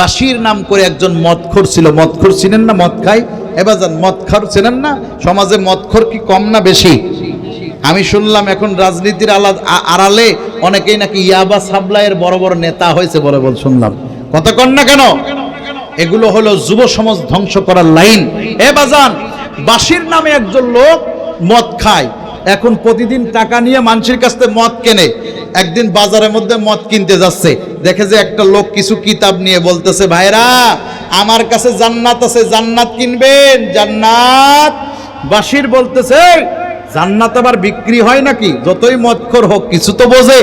বাসির নাম করে একজন মদখোর ছিল। মদখোর ছিলেন না? মদ খায়? এবার যান, মদখোর ছিলেন না? সমাজে মদখোর কি কম না বেশি? আমি শুনলাম এখন রাজনীতির আলাদা আড়ালে অনেকেই নাকি ইয়াবা সাবলাইয়ের বড় বড় নেতা হয়েছে বলে বল শুনলাম। কন না কেন? এগুলো হলো যুব সমাজ ধ্বংস করার লাইন। এ বাজান বাসির নামে একজন লোক মদ খায়। এখন প্রতিদিন টাকা নিয়ে মানুষের কাছ থেকে মদ কেনে। একদিন বাজারের মধ্যে মদ কিনতে যাচ্ছে। দেখে যে একটা লোক কিছু কিতাব নিয়ে বলতেছে ভাইরা আমার কাছে জান্নাত আছে, জান্নাত কিনবেন, জান্নাত। বাসির বলতেছে জান্নাত আবার বিক্রি হয় নাকি? যতই মদখোর হোক, কিছু তো বোঝে।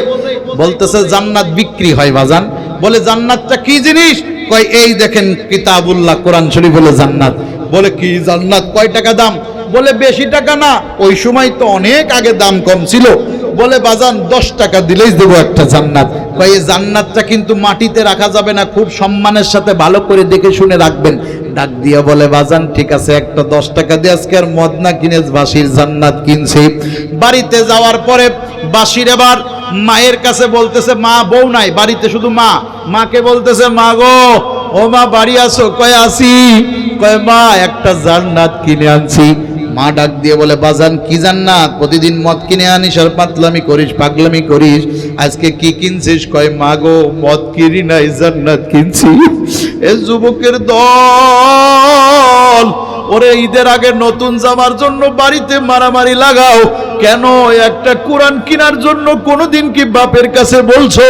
বলতেছে, জান্নাত বিক্রি হয় বাজান। বলে, জান্নাতটা কি জিনিস? কয়, এই দেখেন কিতাবুল্লাহ কোরআন শরীফ বলে জান্নাত। বলে, কি জান্নাত? কয় টাকা দাম? বলে বেশি টাকা না, ওই সময় তো অনেক আগে দাম কম ছিল। বলে, বাজান, দশ টাকা দিলেই দেবো একটা জান্নাত। কয় এই জান্নাতটা কিন্তু মাটিতে রাখা যাবে না, খুব সম্মানের সাথে ভালো করে দেখে শুনে রাখবেন। ডাক দিয়া বলে, বাজান, ঠিক আছে, একটা দশ টাকা দিয়ে আজকে আর মদ না কিনে বাসির জান্নাত কিনছি। বাড়িতে যাওয়ার পরে বাসির এবার মায়ের কাছে বলতেছে, মা, বউ নাই, বাড়িতে শুধু মা। মাকে বলতেছে, মা গো, ও মা, বাড়ি আসো কয়, আসি। কয়, মা, একটা জান্নাত কিনে আনছি। মা ডাক দিয়ে বলে, বাজান, কি জান না প্রতিদিন মদ কিনে আনিস আর পাতলামি করিস, পাগলামি করিস। আজকে কি কিনছিস? কয়, মা গো, মদ কিনি নাই, জান্নাত কিনছি। এ যুবকের দল ওরে ঈদের আগে নতুন জামার জন্য বাড়িতে মারামারি লাগাও। কেন? একটা কোরআন কেনার জন্য কোনোদিন কি বাপের কাছে বলছো?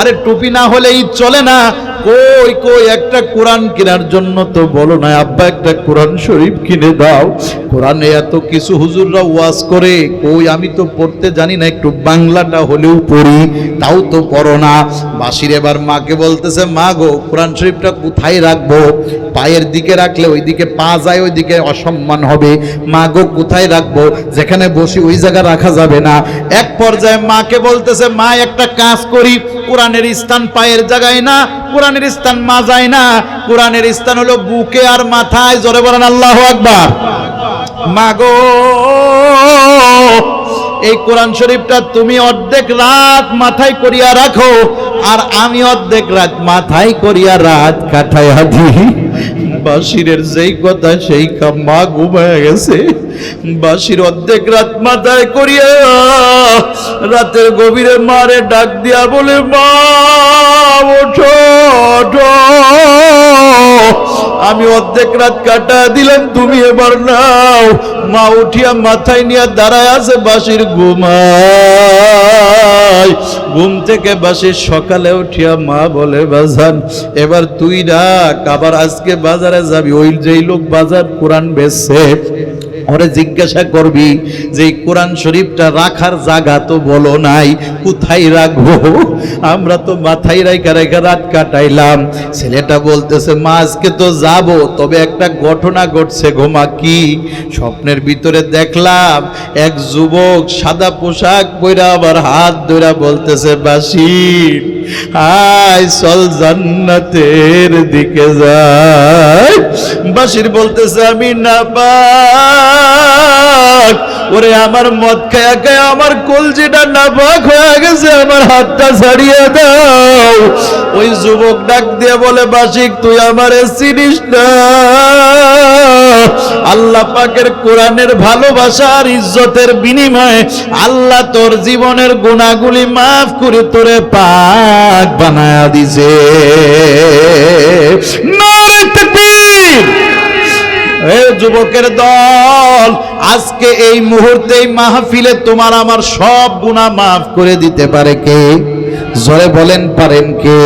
আরে টুপি না হলে ঈদ চলে না। কই কই, একটা কোরআন কেনার জন্য তো বলো না, আব্বা, একটা কোরআন শরীফ কিনে দাও। কোরআনে এত কিছু হুজুররা ওয়াজ করে। কই, আমি তো পড়তে জানি না, একটু বাংলাটা হলেও পড়ি, তাও তো পড়ো না। বাসির এবার মাকে বলতেছে, মা গো, কোরআন শরীফটা কোথায় রাখব? পায়ের দিকে রাখলে ওই দিকে পা যায়, ওই দিকে অসম্মান হবে। মা গো কোথায় রাখব? যেখানে বসি ওই জায়গা রাখা যাবে না। এক পর্যায়ে মাকে বলতেছে, মা, একটা কাজ করি। কোরআনের স্থান পায়ের জায়গায় না, কোরআনের স্থান মা যায় না। কোরআনের স্থান হলো বুকে আর মাথায়। জোরে বলেন আল্লাহ আকবার। মাগো এই কোরআন শরীফটা তুমি অর্ধেক রাত মাথায় করিয়া রাখো, আর আমি অর্ধেক রাত মাথায় করিয়া রাত কাটায় আদি। বাসিরের যেই কথা সেই মা ঘুমায় গেছে। বাসির অর্ধেক রাত মাথায় করিয়া রাতের গভীরে মারে ডাক দিয়া বলে, মা ওঠো। আমি অর্ধেক রাত কাটা দিলেন তুমি এবার নাও। মা উঠিয়া মাথায় নিয়ে দাঁড়ায় আছে বাসির ঘুমায় ঘুম থেকে বাসি সকালে উঠিয়া মা বলে, বাজান, এবার তুই ডাক আবার আজকে বাজারে যাবি। ওই যেই লোক বাজার কোরআন বেচছে ওরে জিজ্ঞাসা করবি যে, কোরআন শরীফটা রাখার জায়গা তো বলো নাই, কোথায় রাখব? আমরা তো মাথায় রাইকা রাইকা রাত কাটাইলাম। ছেলেটা বলতেছে, মা, আজকে তো যাব, তবে একটা ঘটনা ঘটছে ঘোমা কি? স্বপ্নের ভিতরে দেখলাম, এক যুবক সাদা পোশাক পইরা আবার হাত ধইরা বলতেছে বাসির আয়, চল জান্নাতের দিকে যায় বাসির বলতেছে, আমি না পাক ওরে আমার মদ খায়া খায়া আমার কলজিটা না পাক হয়ে গেছে, আমার হাতটা ছাড়িয়ে দাও। ওই যুবক ডাক দিয়ে বলে, বাসিক, তুই আমারে চিনিস না। আল্লাহ পাকের কোরআনের ভালোবাসা আর ইজ্জতের বিনিময়ে আল্লাহ তোর জীবনের গুণাগুলি মাফ করে তোরে পাক বানায়া দিছে। যুবকের দল, আজকে এই মুহূর্তে মাহফিলে তোমার আমার সব গুণা মাফ করে দিতে পারে কে? জোরে বলেন পারেন কে?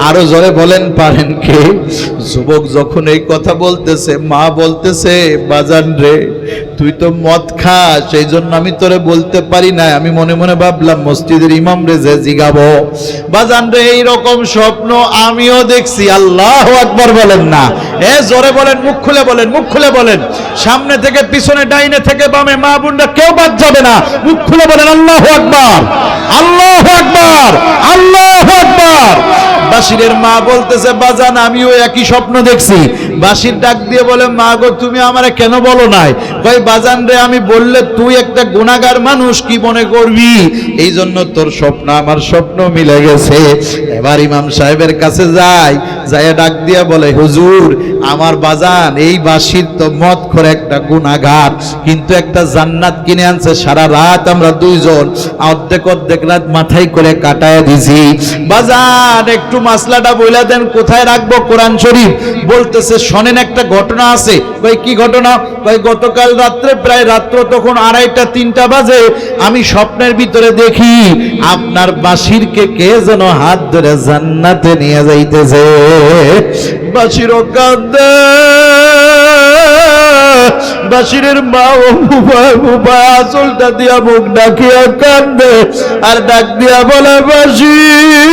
আরও জোরে বলেন পারেন কে? যুবক যখন এই কথা বলতেছে, মা বলতেছে, বাজান রে, তুই তো মদ খাস সেই জন্য আমি তোরে বলতে পারি না আমি মনে মনে ভাবলাম, মসজিদের ইমাম রে, যে জিগাবো। বাজান রে, এইরকম স্বপ্ন আমিও দেখছি, আল্লাহ আকবার বলেন না। এ, জোরে বলেন, মুখ খুলে বলেন, মুখ খুলে বলেন। সামনে থেকে, পিছনে ডাইনে থেকে, বামে মা বোনরা কেউ বাদ যাবে না। মুখ খুলে বলেন, আল্লাহ আকবার। আল্লাহ একবার আল্লাহ আকবার। বাসিরের মা বলতেছে, বাজান, আমিও একই স্বপ্ন দেখছি। বাসির ডাক দিয়ে বলে, মা গো, তুমি আমারে কেন বলো নাই? কই বাজান রে, আমি বললে তুই একটা গুণাগার মানুষ, কি মনে করবি? এই জন্য তোর স্বপ্ন, আমার স্বপ্ন মিলে গেছে। এবার ইমাম সাহেবের কাছে যাই যাই ডাক দিয়া বলে, হুজুর, আমার বাজান, এই বাসির তো মত করে একটা গুণাগার কিন্তু একটা জান্নাত কিনে আনছে, সারা রাত আমরা দুইজন, অর্ধেক অর্ধেক রাত মাথায় করে কাটায় দিছি। বাজান, একটু মাসলাটা বইলা দেন, কোথায় রাখব? কোরআন শরীফ। বলতেছে, শোনেন একটা ঘটনা আছে। কই কি ঘটনা? কই গতকাল রাত্রে, প্রায় রাত্র তখন আড়াইটা, তিনটা বাজে। আমি স্বপ্নের ভিতরে দেখি, আপনার বাসিরকে কে যেন হাত ধরে জান্নাতে নিয়ে যাইতেছে। বাসিরও কান্দে বাসিরের মা ও বুবা আসলটা দিয়া মুখ ডাকিয়া কান্দে, আর ডাক দিয়া বলে, বাসির,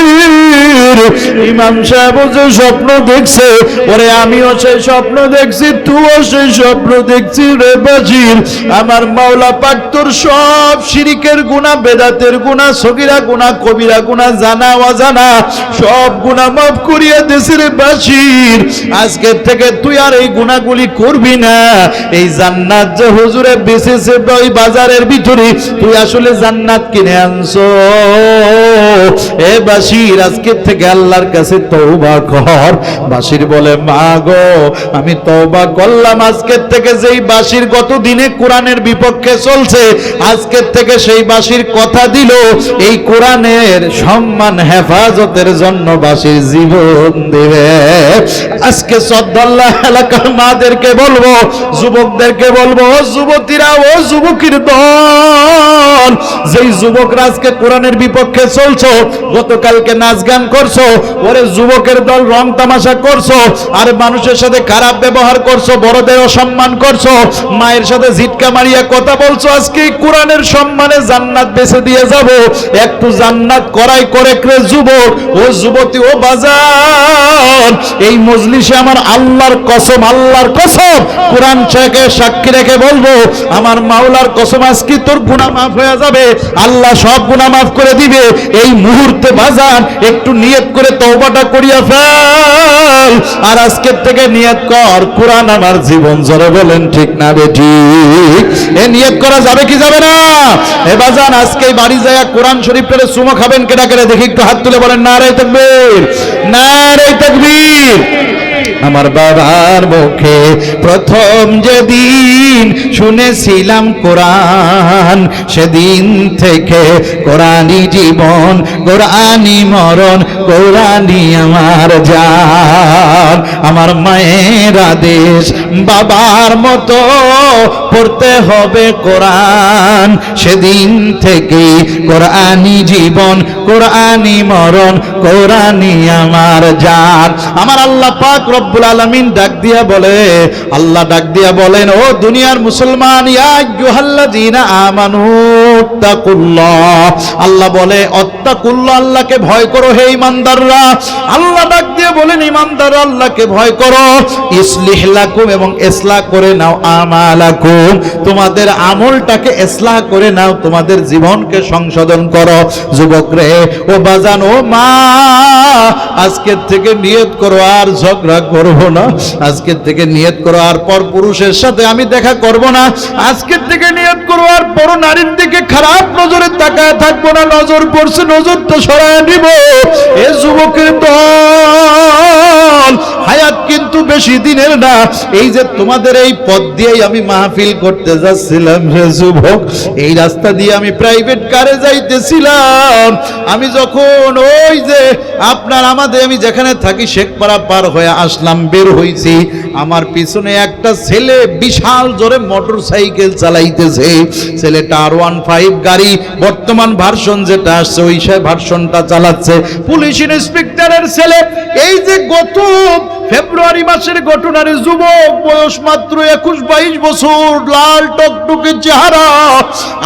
ইমাম সাহেব যে স্বপ্ন দেখছে, ওরে আমিও সেই স্বপ্ন দেখছি, তুইও সেই স্বপ্ন দেখছি রে বাসির। আমার মাওলা পাক তোর সব শিরিকের গুণা, বেদাতের গুণা, সগিরা গুণা, কবিরা গুণা, জানা, অজানা, সব গুণা মাফ করিয়া দেশের বাসির। আজকের থেকে তুই আর এই গুণাগুলি করবি না, এই জান্নাত যে হুজুরে বেঁচেছে ওই বাজারের ভিতরে, তুই আসলে জান্নাত কিনে আনছো? এ বাসির আজকের থেকে আল্লাহর কাছে তওবা কর। বাসির বলে, মা গো, আমি তওবা করলাম। আজকের থেকে যেই বাসির গত দিনে কোরআনের বিপক্ষে চলছে আজকের থেকে সেই বাসির কথা দিল। এই কোরআনের সম্মান, হেফাজতের জন্য বাসির জীবন দেবে। আজকে সদ্দাল্লাহ এলাকার মাদেরকে বলব যুবকদেরকে বলব যুবতীরা ও যুবকীর দল। যেই যুবকরা আজকে কোরআনের বিপক্ষে চলছো, গতকালকে নাচ গান করছ ওরে যুবকের দল রং তামাশা করছ, আর মানুষের সাথে খারাপ ব্যবহার করছ, বড়দের অসম্মান করছ, মায়ের সাথে ঝিটকা মারিয়া কথা বলছো, আজকে কোরআনের সম্মানে জান্নাত বেছে দিয়ে যাব। একটু জান্নাত করাই করে ক্রে যুবক, ও যুবতী, ও বাজার এই মজলিসে আমার আল্লাহর কসম আল্লাহর কসম, কোরআন থেকে সাক্ষী রেখে বলব, আমার মাওলার কসম, আজকে তোর গুনাহ মাফ হয়ে যাবে, আল্লাহ সব গুনাহ মাফ করে দিবে। এই মুহূর্তে বাজান, একটু নিয়ত করে তওবাটা করিয়া ফেল। আর আজকের থেকে নিয়ত কর, কোরআন আমার জীবন জরে বলেন ঠিক না বেটি এ নিয়ত করা যাবে কি যাবে না? এ বাজান, আজকে বাড়ি যায় কোরআন শরীফ পেলে সুমো খাবেন কেটা কেটে দেখি, একটু হাত তুলে বলেন না রে তকবীর না রে তকবীর। আমার বাবার মুখে প্রথম যেদিন শুনেছিলাম কোরআন, সেদিন থেকে কোরআনি জীবন কোরআনি মরণ কোরআনি আমার জান। আমার মায়ের আদেশ, বাবার মতো পড়তে হবে কোরআন। সেদিন থেকে কোরআনি জীবন কোরআনি মরণ কোরআনি আমার জান। আমার আল্লাহ পাক রব্বুল আলামিন ডাক দিয়া বলে, আল্লাহ ডাক দিয়া বলেন, ও দুনিয়ার মুসলমান আমানু আল্লাহ বলে অত্তাকুল্লাহ আল্লাহকে ভয় করো হে ইমানদাররা। আল্লাহ ডাক দিয়ে বলেন ইমানদার আল্লাহকে ভয় করো। ইসলিহ লাকুম এবং ইসলাহ করে নাও আমালাকুম। তোমাদের আমলটাকে ইসলাহ করে নাও, তোমাদের জীবনকে সংশোধন করো। যুবক রে ও বাজান, ও মা, আজকের থেকে নিয়ত করো, আর ঝগড়া করব না। আজকের থেকে নিয়ত করো, আর পর পুরুষের সাথে আমি দেখা করব না। আজকের থেকে নিয়ত করো, আর পর নারীর দিকে খারাপ নজরে তাকায় থাকব না। নজর পড়ছে নজর তো সরায় নিব। এ যুবকের দল, হায়াত কিন্তু বেশি দিনের না। এই যে তোমাদের এই পথ দিয়েই আমি মাহফিল করতে যাচ্ছিলাম রে যুবক, এই রাস্তা দিয়ে আমি প্রাইভেট কারে যাইতেছিলাম। আমি যখন ওই যে আপনার আমাদের, আমি যেখানে থাকি শেখপাড়া পার হয়ে আসলাম বের হইছি, আমার পিছনে একটা ছেলে বিশাল জোরে মোটর সাইকেল চালাইতেছে। ছেলেটা আর ওয়ান ফাইভ গাড়ি, বর্তমান ভার্সন যেটা আসছে, ওই সে ভার্সনটা চালাচ্ছে। পুলিশ ইন্সপেক্টরের ছেলে, এই যে গত ফেব্রুয়ারি মাসের ঘটনার যুবক, বয়স মাত্র একুশ বাইশ বছর, লাল টকটকে চেহারা,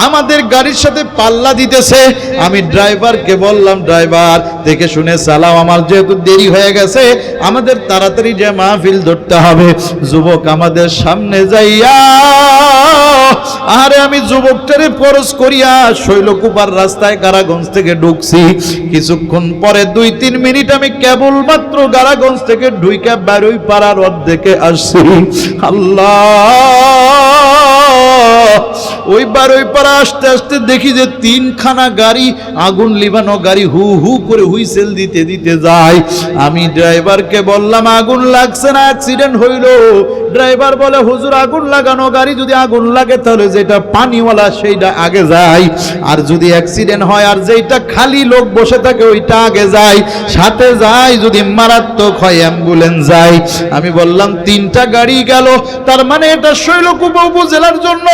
আমাদের গাড়ির সাথে পাল্লা দিতেছে। আমি ড্রাইভারকে বললাম ড্রাইভার দেখে শুনে চালাও, আমার যেহেতু দেরি হয়ে গেছে, আমাদের তাড়াতাড়ি যে মাহফিল ধরতে হবে। যুবক আমাদের সামনে যাইয়া, আরে আমি যুবকটারে ফরজ করিয়া শৈলকুপার রাস্তায় গারাগঞ্জ থেকে ঢুকছি। কিছুক্ষণ পরে দুই তিন মিনিট আমি কেবলমাত্র গারাগঞ্জ থেকে ঢুইকা বেরোই পাড়ার অর্ধেকে আসছি। আল্লাহ! ওই বারোই আস্তে আস্তে দেখি যে তিনখানা গাড়ি, আগুন লিবানো গাড়ি হু হু করে হুইসেল দিতে দিতে যায়। আমি ড্রাইভারকে বললাম, আগুন লাগছে না, অ্যাক্সিডেন্ট হইল। ড্রাইভার বলে, হুজুর, আগুন লাগানো গাড়ি যদি আগুন লাগে, তাহলে যেটা পানিওয়ালা সেইটা আগে যায়। আর যদি অ্যাক্সিডেন্ট হয়, আর যেটা খালি লোক বসে থাকে, ওইটা আগে যায়। সাথে যায়, যদি মারাত্মক হয় অ্যাম্বুলেন্স যায়। আমি বললাম, তিনটা গাড়ি গেল। তার মানে এটা শৈলকুপা উপজেলার জন্য।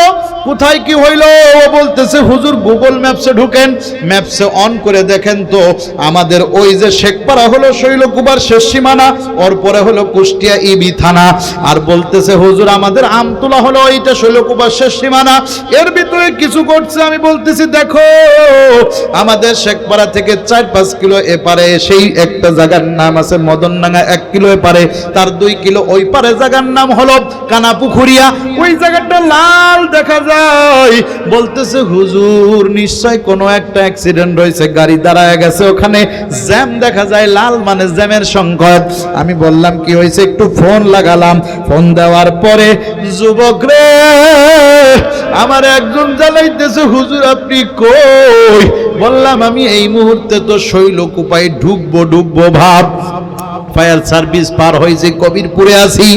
কোথায় কি হইল? ও বলতেছে, হুজুর, গুগল ম্যাপসে ঢুকেন। ম্যাপসে অন করে দেখেন তো, আমাদের ওই যে শেখপাড়া হলো শৈলকুপার শেষ সীমানা, ওর পরে হলো কুষ্টিয়া ইবি থানা। আর বলতেছে, হুজুর, আমাদের আমতুলা হলো এইটা শৈলকুপার শেষ সীমানা। এর ভিতরে কিছু করছে আমি বলতেছি, দেখো, আমাদের শেখপাড়া থেকে চার পাঁচ কিলো এপারে সেই একটা জায়গার নাম আছে মদনডাঙ্গা, এক কিলো এপারে। তার দুই কিলো ওই পারে জায়গার নাম হলো কানাপুখুরিয়া। ওই জায়গাটা লাল দেখা যায়। বলতেছে, হুজুর, নিশ্চয় কোনো একটা অ্যাক্সিডেন্ট হয়েছে গাড়ি দাঁড়ায় গেছে ওখানে। জ্যাম দেখা যায়, লাল মানে জ্যামের সংকট আমি বললাম, কি হয়েছে? একটু ফোন লাগালাম। ফোন দেওয়ার পরে যুবক রে, আমার একজন জ্বালাইতেছে, হুজুর, আপনি কই? বললাম, আমি এই মুহূর্তে তো শৈলকুপায় ঢুকবো ঢুকবো, ভাব। ফায়ার সার্ভিস পার হয়েছে কবিরপুরে আসি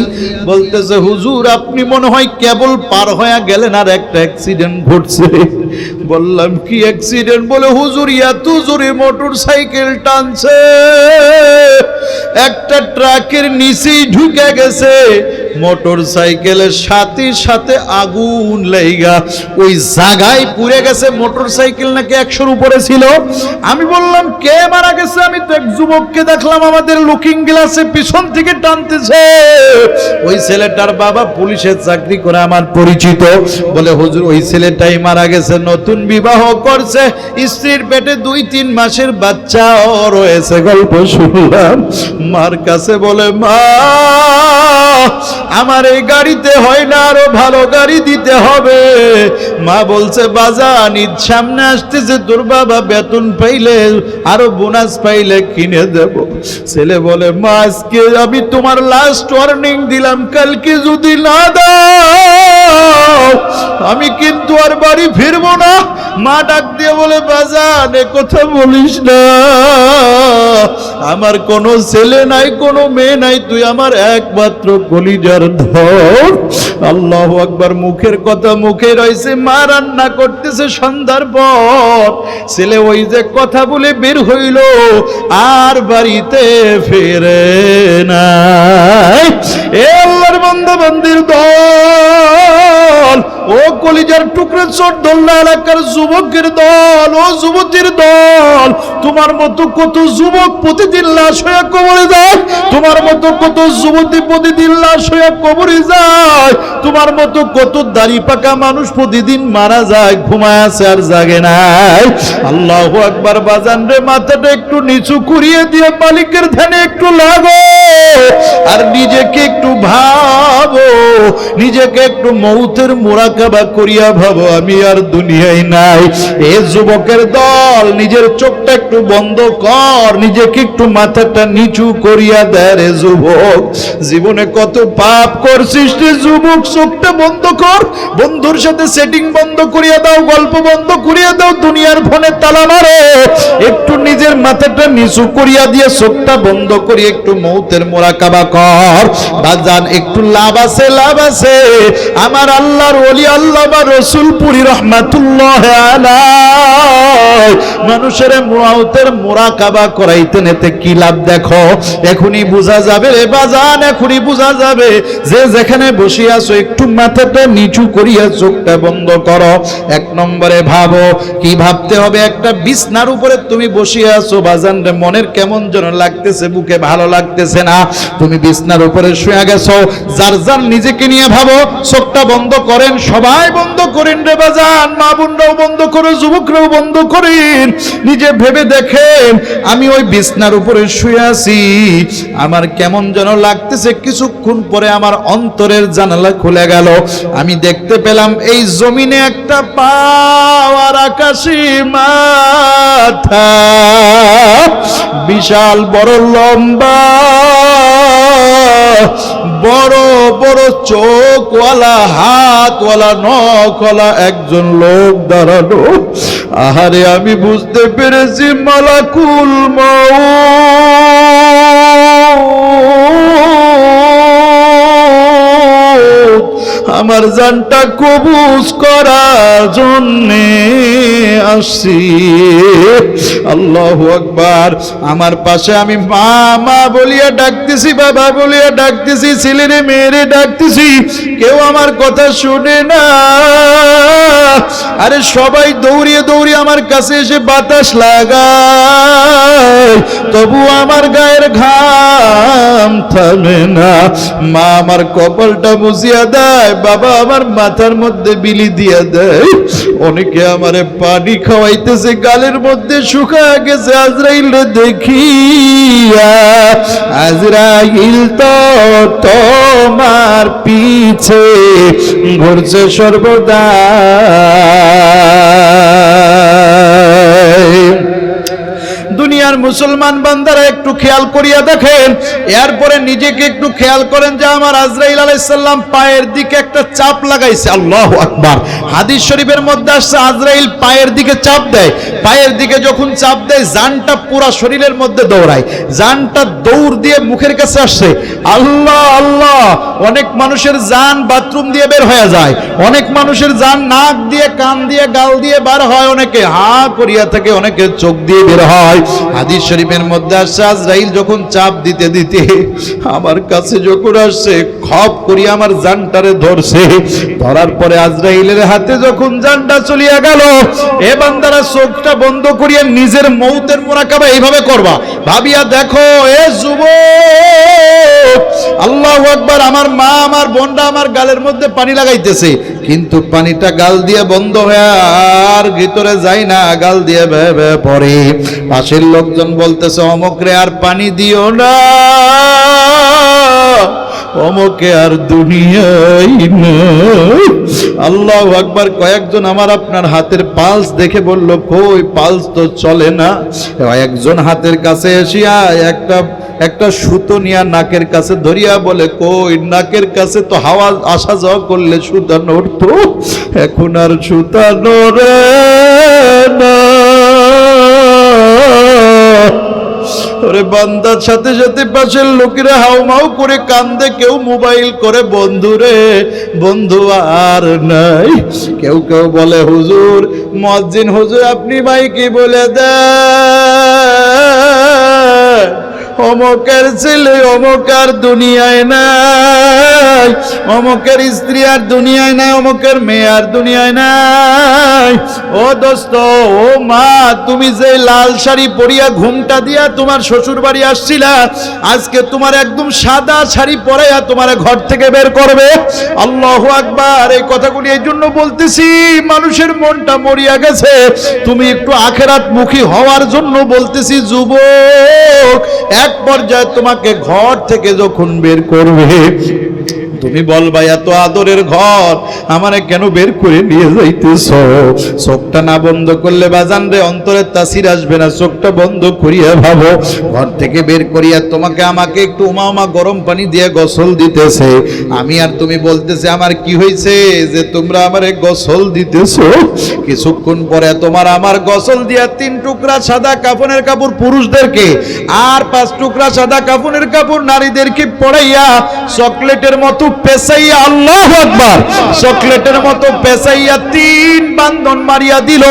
বলতেছে, হুজুর, আপনি মনে হয় কেবল পার হয়ে গেলেন আর একটা অ্যাক্সিডেন্ট ঘটছে। বললাম, কি অ্যাক্সিডেন্ট বলে, হুজুর, এত জোরে মোটর সাইকেল টানছে। একটা ট্রাকের নিচেই ঢুকে গেছে। মোটর সাইকেলের সাথে সাথে আগুন লেগা। ওই জায়গায় পুড়ে গেছে মোটর সাইকেল নাকি একশোর উপরে ছিল। আমি বললাম, কে মারা গেছে? আমি তো এক যুবককে দেখলাম আমাদের লুকিং গ্লাসে পিছন থেকে টানতেছে। ওই ছেলেটার বাবা পুলিশের চাকরি করে আমার পরিচিত। বলে, হুজুর, ওই ছেলেটাই মারা গেছে। নতুন বিবাহ করছে। স্ত্রীর পেটে দুই তিন মাসের বাচ্চাও রয়েছে। গল্প শুনলাম। মার কাছে বলে, মা, আমার এই গাড়িতে হয় না, আরও ভালো গাড়ি দিতে হবে। মা বলছে, বাজান সামনে আসতেছে, তোর বাবা বেতন পাইলে, আরও বোনাস পাইলে কিনে দেব। ছেলে বলে, মা, আজকে আমি তোমার লাস্ট ওয়ার্নিং দিলাম, কালকে যদি না দাও, আমি কিন্তু আর বাড়ি ফিরবো না? মা ডাক দিয়ে বলে, বাজান, এ কথা বলিস না। আমার কোনো ছেলে নাই, কোনো মেয়ে নাই, তুই আমার একমাত্র কলিজার ধর। আল্লাহ আকবার, মুখের কথা মুখে রয়েছে। মা রান্না করতেছে সন্ধ্যার পর। ছেলে ওই যে কথা বলে বের হইল, আর বাড়িতে ফেরে নাই। এ আল্লাহর বন্ধু বন্দির দল। ও কলিজার টুকরো চোর দোল্লা এলাকার যুবকের দল, ও যুবতীর দল। তোমার মতো কত যুবক প্রতিদিন লাশ হয়ে কবরে যায়? তোমার মতো কত যুবতী প্রতিদিন লাশ হয়ে কবরে যায়? তোমার মতো কত দাড়ি পাকা মানুষ প্রতিদিন মারা যায়, ঘুমায় আছে আর জাগে নাই। আল্লাহ একবার বাজান রে, মাথাটা একটু নিচু করিয়ে দিয়ে মালিকের ধ্যানে একটু লাগো। আর নিজেকে একটু ভাবো নিজেকে একটু মৌতের মোরাকাবা করিয়া ভাবো, আমি আর দুনিয়ায় নাই। এ যুবকের দল, নিজের চোখটা একটু বন্ধ কর, নিজেকে একটু মাথাটা নিচু করিয়া দেয় রে যুবক। জীবনে কত পাপ করছিস রে যুবক, চোখটা বন্ধ কর, বন্ধুর সাথে সেটিং বন্ধ করিয়া দাও, গল্প বন্ধ করিয়া দাও, দুনিয়ার ফোনে তালা মারো। একটু নিজের মাথাটা নিচু করিয়া দিয়ে চোখটা বন্ধ করি একটু মৌতের মোরাকাবা কর। বাজান, একটু লাভ লাভ আছে আমার আল্লাহর ওলি আল্লাহ বা রসুল পুরি রহমাতুল্লাহ মানুষের মৌতের মোরাকাবা করাইতে নেতে কি লাভ দেখো? এখনই বোঝা যাবে রে বাজান এখনই বোঝা যাবে। যে যেখানে বসে আছো একটু মাথাটা নিচু করিয়া চোখটা বন্ধ করো। এক নম্বরে ভাবো, কি ভাবতে হবে? একটা বিছনার উপরে তুমি বসে আছো বাজান রে, মনের কেমন যেন লাগতেছে, বুকে ভালো লাগতেছে না। তুমি বিছনার উপরে শুয়ে গেছো, যার যার নিজেকে নিয়ে ভাবো চোখটা বন্ধ করেন, সবাই বন্ধ করেন রে বাজান মা বোনরাও বন্ধ করো, যুবকরাও বন্ধ করেন। নিজে ভেবে দেখেন, আমি ওই বিছনার উপরে শুয়ে আছি। আমার কেমন যেন লাগতেছে, কিছুক্ষণ পরে আমার অন্তরের জানালা খুলে গেল। আমি দেখতে পেলাম, এই জমিনে একটা পাওয়ার আকাশি মাথা। বিশাল বড় লম্বা বড় বড় চোখওয়ালা হাতওয়ালা নখওয়ালা একজন লোক দাঁড়ানো আহারে আমি বুঝতে পেরেছি মালাকুল মউত। আমার জানটা কবুজ করার জন্যে আসছি। আল্লাহ আকবার। আমার পাশে আমি মা মা বলিয়া ডাকতেছি, বাবা বলিয়া ডাকতেছি, ছেলেরে, মেয়েরে ডাকতেছি। কেউ আমার কথা শুনে না। আরে সবাই দৌড়িয়ে দৌড়িয়ে আমার কাছে এসে বাতাস লাগায়। তবু আমার গায়ের ঘাম থামে না। মা আমার কপালটা মুছিয়া দেয় বাবা আমার মাথার মধ্যে বিলি দিয়ে দেয়। অনেকে আমারে পানি খাওয়াইতেছে, গালের মধ্যে শুকা গেছে আজরাইল দেখিয়া। আজরাইল তো তোমার পিছে, ঘুরছে সর্বদা। দুনিয়ার মুসলমান বান্দারা একটু খেয়াল করিয়া দেখেন, এরপরে নিজেকে একটু খেয়াল করেন যে আমার আজরাইল আলাইসাল্লাম পায়ের দিকে একটা চাপ লাগাইছে। আল্লাহ আকবার। হাদিস শরীফের মধ্যে আসছে, আজরাইল পায়ের দিকে চাপ দেয়। পায়ের দিকে যখন চাপ দেয়, জানটা পুরা শরীরের মধ্যে দৌড়ায়। জানটা দৌড় দিয়ে মুখের কাছে আসছে আল্লাহ আল্লাহ! অনেক মানুষের জান বাথরুম দিয়ে বের হয়ে যায়। অনেক মানুষের জান নাক দিয়ে, কান দিয়ে, গাল দিয়ে বার হয় অনেকে। হা করিয়া থাকে অনেকে চোখ দিয়ে বের হয়। হাদিস শরীফের মধ্যে আসছে, আজরাইল যখন চাপ দিতে দিতে আমার কাছে যখন আসছে, খপ করিয়া আমার জানটারে ধরছে। ধরার পরে আজরাইলের হাতে যখন জানটা চলিয়া গেল, এ বান্দারা চোখটা বন্ধ করিয়া নিজের মৌতের মোরাকাবা এইভাবে করবা। ভাবিয়া দেখো, এ যুব আল্লাহ আকবার, আমার মা, আমার বোনটা আমার গালের মধ্যে পানি লাগাইতেছে। কিন্তু পানিটা গাল দিয়ে বন্ধ হয়ে আর ভিতরে যাই না, গাল দিয়ে ভেবে পরে পাশের লোকজন বলতেছে অমকরে আর পানি দিও না। অমকে আর দুনিয়াই আল্লাহ আকবার, কয়েকজন আমার আপনার হাতের পালস দেখে বলল, কই, পালস তো চলে না? একজন হাতের কাছে এসিয়া, একটা একটা সুতো নিয়া নাকের কাছে ধরিয়া বলে, কই, নাকের কাছে তো হাওয়া আসা যাওয়া করলে সুতা নড়তো, এখন আর সুতা নড়ে না। ওরে বান্দার সাথে সাথে পাশের লোকেরা হাউমাউ করে কান্দে, কেউ মোবাইল করে বন্ধুরে বন্ধু আর নাই। কেউ কেউ বলে, হুজুর, মসজিদ হুজুর, আপনি ভাই কি বলে দেন? অমকের ছেলে অমকার দুনিয়ায় নাই। অমকের স্ত্রী আর দুনিয়ায় নাই, অমকের মেয়ে আর দুনিয়ায় নাই। ও দোস্ত, ও মা, তুমি যে লাল শাড়ি পরিয়া ঘুমটা দিয়া তোমার শ্বশুর বাড়ি আসছিলা, আজকে তোমার একদম সাদা শাড়ি পরাইয়া তোমার ঘর থেকে বের করবে। আল্লাহ আকবার, এই কথাগুলি এই জন্য বলতেছি, মানুষের মনটা মরিয়া গেছে। তুমি একটু আখেরাত মুখী হওয়ার জন্য বলতেছি, যুবক এক পর্যায়ে তোমাকে ঘর থেকে যখন বের করবে তুমি বলবা এত আদরের ঘর, আমারে কেন বের করে নিয়ে যাইতেছ? চোখটা না বন্ধ করলে বাজান রে অন্তরের তাসির আসবে না, চোখটা বন্ধ করিয়া ভাবো। ঘর থেকে বের করিয়া তোমাকে আমাকে একটু উমা উমা গরম পানি দিয়ে গোসল দিতেছে। আমি আর তুমি বলতেছে, আমার কি হয়েছে যে তোমরা আমারে গোসল দিতেছো? কিছুক্ষণ পরে তোমার আমার গোসল দিয়া তিন টুকরা সাদা কাফনের কাপড় পুরুষদেরকে আর পাঁচ টুকরা সাদা কাফনের কাপড় নারীদেরকে পড়াইয়া চকলেটের মতো পেঁচাইয়া আল্লাহ আকবার। চকলেটের মতো পেঁচাইয়া তিন বান্ধন মারিয়া দিল।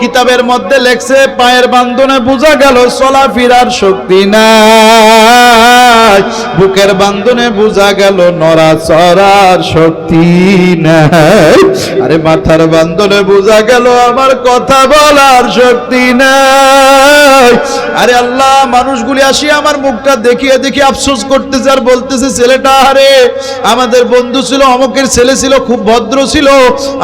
কিতাবের মধ্যে লেখছে, পায়ের বান্ধনে বোঝা গেল, চলাফেরার শক্তি নাই। বুকের বান্ধনে বোঝা গেল, নড়াচড়ার শক্তি নাই। আরে মাথার বান্ধনে বোঝা গেল, আমার কথা বলার শক্তি নাই। আরে আল্লাহ, মানুষগুলি আসি আমার মুখটা দেখিয়ে দেখি আফসোস করতেছে আর বলতেছে, ছেলেটা, আরে আমাদের বন্ধু ছিল, অমুকের ছেলে ছিল, খুব ভদ্র ছিল।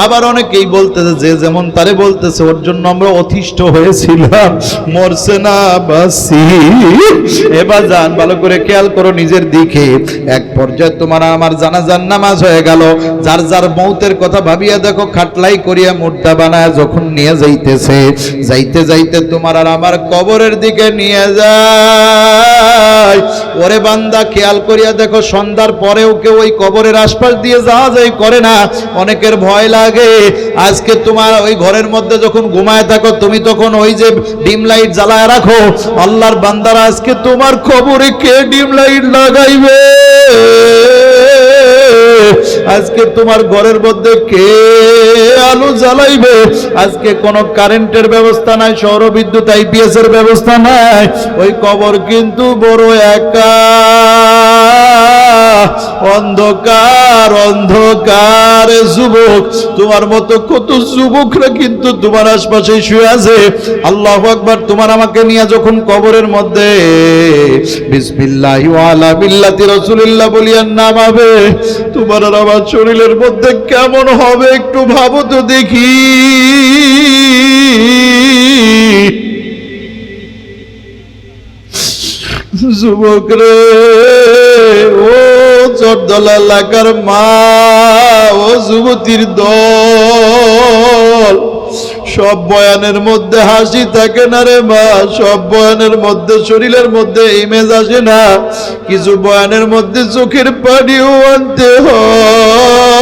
আবার অনেকেই বলতেছে, যে যেমন তারে বলতেছে, ওর জন্য আমরা অতিষ্ঠ হয়েছিলাম। মরছে না, বাসি। এবার যান, ভালো করে খেয়াল করো নিজের দিকে। এক পর্যায়ে তোমার আমার জানাজার নামাজ হয়ে গেল। যার যার মৌতের কথা ভাবিয়া দেখো, খাটলাই করিয়া মুর্দা বানায় যখন নিয়ে যাইতেছে। যাইতে যাইতে তোমার আর আমার কবরের দিকে নিয়ে যায়। ওরে বান্দা, খেয়াল করিয়া দেখো, সন্ধ্যার পরেও কেউ ওই কবরের আশপাশ দিয়ে যাওয়া যায় করে না। অনেকের ভয় লাগে। আজকে তোমার ওই ঘরের মধ্যে যখন ঘুমায় থাকো, তুমি তখন ওই যে ডিম লাইট জ্বালায় রাখো। আল্লাহর বান্দারা আজকে তোমার কবরে কে ডিম লাইট লাগাইবে? আজকে তোমার ঘরের মধ্যে কে আলো জ্বালাইবে? আজকে কোনো কারেন্টের ব্যবস্থা নাই, সৌর বিদ্যুৎ আইপিএস এর ব্যবস্থা নাই। ওই কবর কিন্তু বড় একা। অন্ধকার অন্ধকার যুবক। তোমার মতো কত যুবকরা কিন্তু তোমার আশপাশে শুয়ে আছে। আল্লাহ আকবার, তোমার আমাকে নিয়ে যখন কবরের মধ্যে বিসমিল্লাহ ওয়ালা বিল্লাতি রাসূলুল্লাহ বলিয়ার নামাবে তোমার আমার শরীরের মধ্যে কেমন হবে একটু ভাবো তো দেখি। যুবক রে, ও চরদলা এলাকার মা, ও যুবতীর দল। সব বয়ানের মধ্যে হাসি থাকে না রে মা, সব বয়ানের মধ্যে, শরীরের মধ্যে ইমেজ আসে না। কিছু বয়ানের মধ্যে চোখের পানিও আনতে হয়।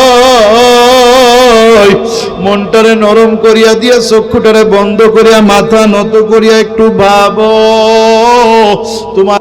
মনটারে নরম করিয়া দিয়া চক্ষুটারে বন্ধ করিয়া মাথা নত করিয়া একটু ভাবো। তোমার